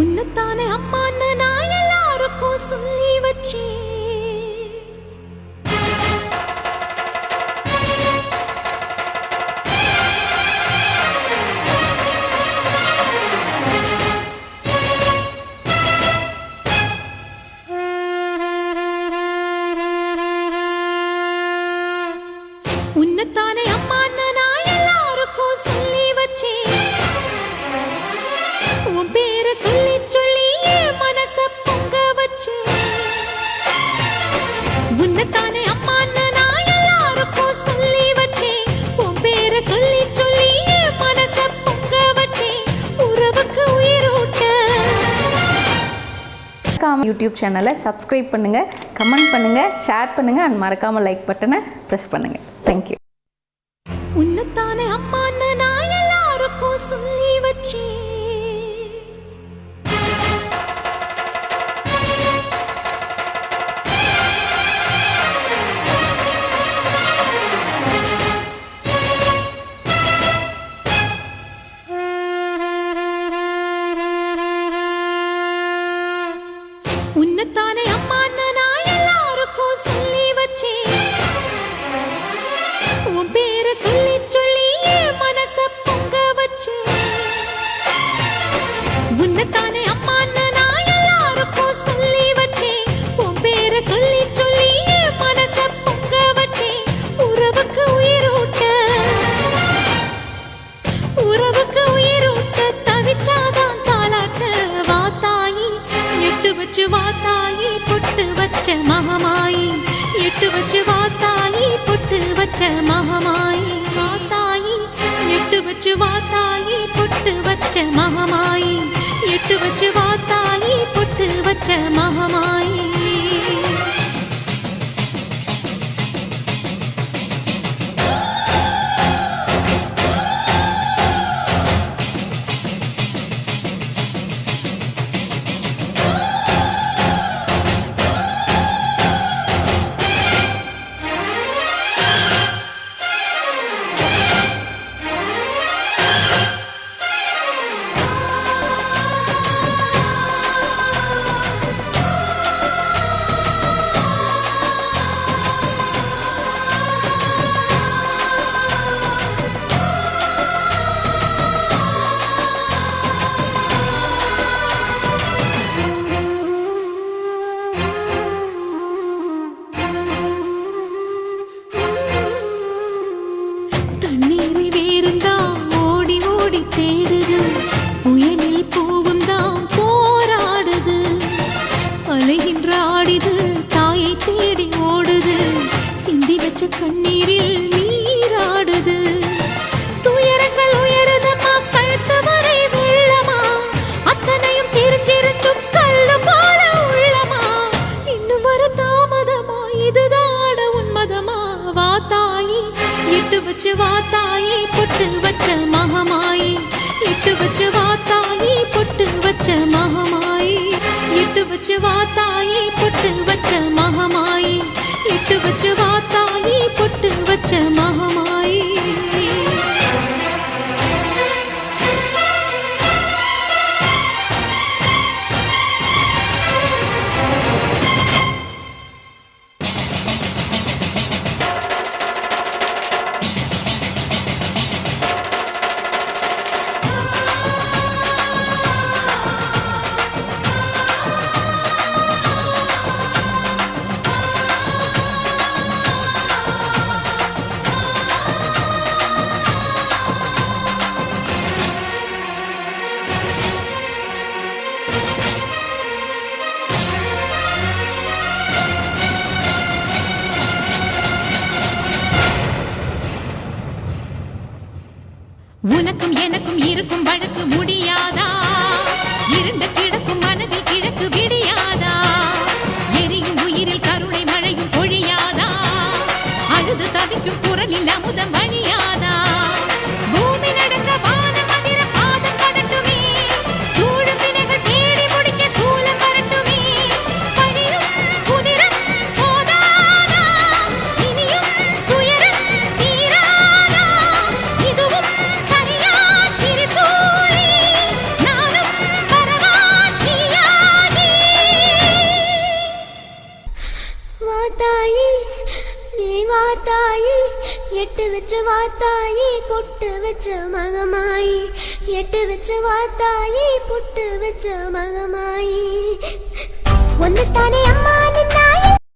உன்னைத்தானே அம்மான்னு நான் எல்லாருக்கும் சொல்லி வச்சேன். உன்னைத்தானே உன் பேரை சொல்லி சொல்லி மனச பொங்க உன்னைத்தானே அம்மான்னு நான் எல்லாருக்கும் சொல்லி வச்சேன். உன் பேரை சொல்லி சொல்லி மனச பொங்க வச்சேன். உறவுக்கு உயிரூட்ட. மறக்காம யூடியூப் சேனலை சப்ஸ்கிரைப் பண்ணுங்கள் கமெண்ட் பண்ணுங்கள் ஷேர் பண்ணுங்கள் அண்ட் மறக்காமல் லைக் பட்டனை ப்ரெஸ் பண்ணுங்கள் தேங்க்யூ உன்னைத்தானே அம்மான்னு நான் எல்லாருக்கும் சொல்லி வச்சேன். உன்னைத்தானே அம்மான்னு நான் எல்லாருக்கும் சொல்லி வச்சேன். உன் பேரை சொல்லி சொல்லி என் மனச பொங்க வச்சேன். உறவுக்கு உயிரூட்ட உறவுக்கு உயிரூட்ட தவிச்சாதான் தாலாட்ட வாத்தாயி எட்டு வச்சு வாத்தாயி பொட்டு வச்ச மகமாயி எட்டு வச்சு வாத்தாயி பொட்டு வச்ச மகமாயி வாத்தாயி எட்டு வச்சு வாத்தாயி பொட்டு வச்ச மகமாயி. பொட்டு வச்சு வா தாயி பொட்டு வச்ச மகமாயி. எட்டு வச்சு வா தாயி பொட்டு வச்ச மகமாயி. எட்டு வச்சு வா தாயி பொட்டு வச்ச மகமாயி. எட்டு வச்சு வா தாயி பொட்டு வச்ச உனக்கும் எனக்கும் இருக்கும் வழக்கு முடியாதா? இருண்ட கிடக்கும் மனதில் கிழக்கு விடியாதா எட்டு வச்சு வாத்தாயி பொட்டு வச்ச மகமாயி. எட்டு வச்சு வாத்தாயி பொட்டு வச்ச மகமாயி. ஒன்னு தானே அம்மா நின்னா